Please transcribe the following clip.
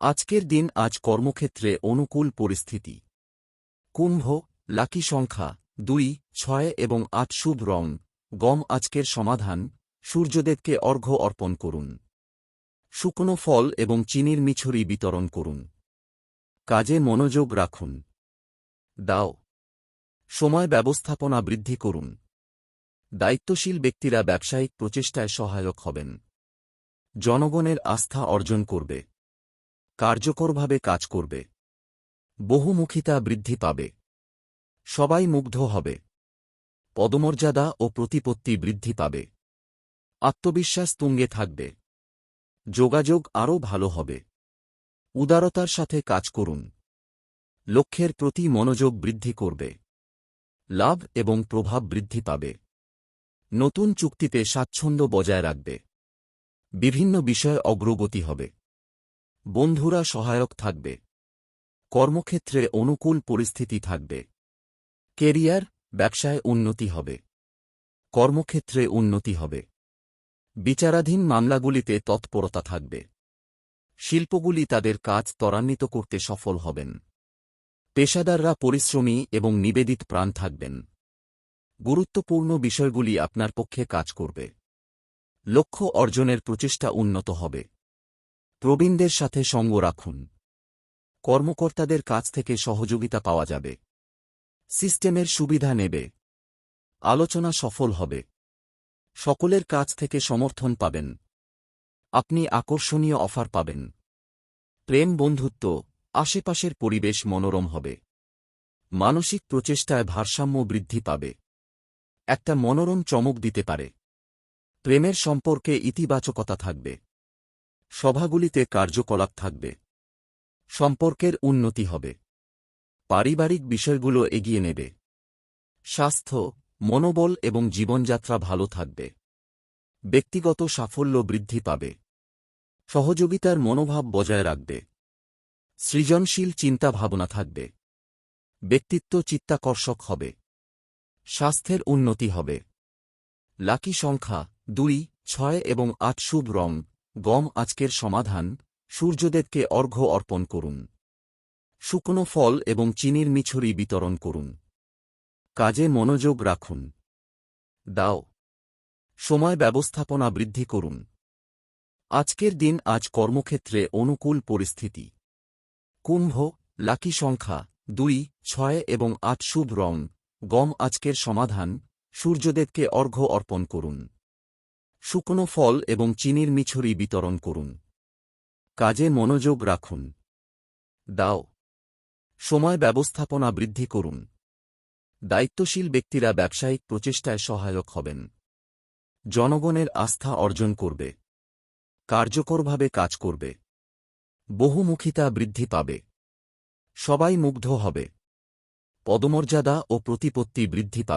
আজকের দিন আজ কর্মক্ষেত্রে অনুকূল পরিস্থিতি। কুম্ভ, লাকি সংখ্যা দুই, ছয় এবং আট শুভ রং। গম আজকের সমাধান। সূর্যদেবকে অর্ঘ্য অর্পণ করুন। শুকনো ফল এবং চিনির মিছরি বিতরণ করুন। কাজে মনোযোগ রাখুন। দাও। সময় ব্যবস্থাপনা বৃদ্ধি করুন। দায়িত্বশীল ব্যক্তিরা ব্যবসায়িক প্রচেষ্টায় সহায়ক হবেন। জনগণের আস্থা অর্জন করবে। কার্যকরভাবে কাজ করবে। বহুমুখিতা বৃদ্ধি পাবে। সবাই মুগ্ধ হবে। পদমর্যাদা ও প্রতিপত্তি বৃদ্ধি পাবে। আত্মবিশ্বাস তুঙ্গে থাকবে। যোগাযোগ আরও ভালো হবে। উদারতার সাথে কাজ করুন। লক্ষ্যের প্রতি মনোযোগ বৃদ্ধি করবে। লাভ এবং প্রভাব বৃদ্ধি পাবে। নতুন চুক্তিতে স্বাচ্ছন্দ্য বজায় রাখবে। বিভিন্ন বিষয়ে অগ্রগতি হবে। বন্ধুরা সহায়ক থাকবে। কর্মক্ষেত্রে অনুকূল পরিস্থিতি থাকবে। কেরিয়ার, ব্যবসায় উন্নতি হবে। কর্মক্ষেত্রে উন্নতি হবে। বিচারাধীন মামলাগুলিতে তৎপরতা থাকবে। শিল্পগুলি তাদের কাজ ত্বরান্বিত করতে সফল হবেন। পেশাদাররা পরিশ্রমী এবং নিবেদিত প্রাণ থাকবেন। গুরুত্বপূর্ণ বিষয়গুলি আপনার পক্ষে কাজ করবে। লক্ষ্য অর্জনের প্রচেষ্টা উন্নত হবে। প্রবীণদের সাথে সঙ্গ রাখুন। কর্মকর্তাদের কাছ থেকে সহযোগিতা পাওয়া যাবে। সিস্টেমের সুবিধা নেবে। আলোচনা সফল হবে। সকলের কাছ থেকে সমর্থন পাবেন। আপনি আকর্ষণীয় অফার পাবেন। প্রেম বন্ধুত্ব, আশেপাশের পরিবেশ মনোরম হবে। মানসিক প্রচেষ্টায় ভারসাম্য বৃদ্ধি পাবে। একটা মনোরম চমক দিতে পারে। প্রেমের সম্পর্কে ইতিবাচকতা থাকবে। সভাগুলিতে কার্যকলাপ থাকবে। সম্পর্কের উন্নতি হবে। পারিবারিক বিষয়গুলো এগিয়ে নেবে। স্বাস্থ্য, মনোবল এবং জীবনযাত্রা ভালো থাকবে। ব্যক্তিগত সাফল্য বৃদ্ধি পাবে। সহযোগিতার মনোভাব বজায় রাখবে। সৃজনশীল চিন্তা ভাবনা থাকবে। ব্যক্তিত্ব চিত্তাকর্ষক হবে। স্বাস্থ্যের উন্নতি হবে। লাকি সংখ্যা দুই, ছয় এবং আট শুভ রং গম আজকের সমাধান, সূর্যদেবকে অর্ঘ্য অর্পণ করুন। শুকনো ফল এবং চিনির মিছরি বিতরণ করুন। কাজে মনোযোগ রাখুন। দাও। সময় ব্যবস্থাপনা বৃদ্ধি করুন। আজকের দিন আজ কর্মক্ষেত্রে অনুকূল পরিস্থিতি। কুম্ভ, লাকি সংখ্যা দুই, ছয় এবং আট শুভ রং। গম আজকের সমাধান, সূর্যদেবকে অর্ঘ্য অর্পণ করুন। শুকনো ফল এবং চিনির মিছরি বিতরণ করুন। কাজে মনোযোগ রাখুন। দাও। সময় ব্যবস্থাপনা বৃদ্ধি করুন। দায়িত্বশীল ব্যক্তিরা ব্যবসায়িক প্রচেষ্টায় সহায়ক হবেন। জনগণের আস্থা অর্জন করবে। কার্যকরভাবে কাজ করবে। বহুমুখিতা বৃদ্ধি পাবে। সবাই মুগ্ধ হবে। পদমর্যাদা ও প্রতিপত্তি বৃদ্ধি পাবে।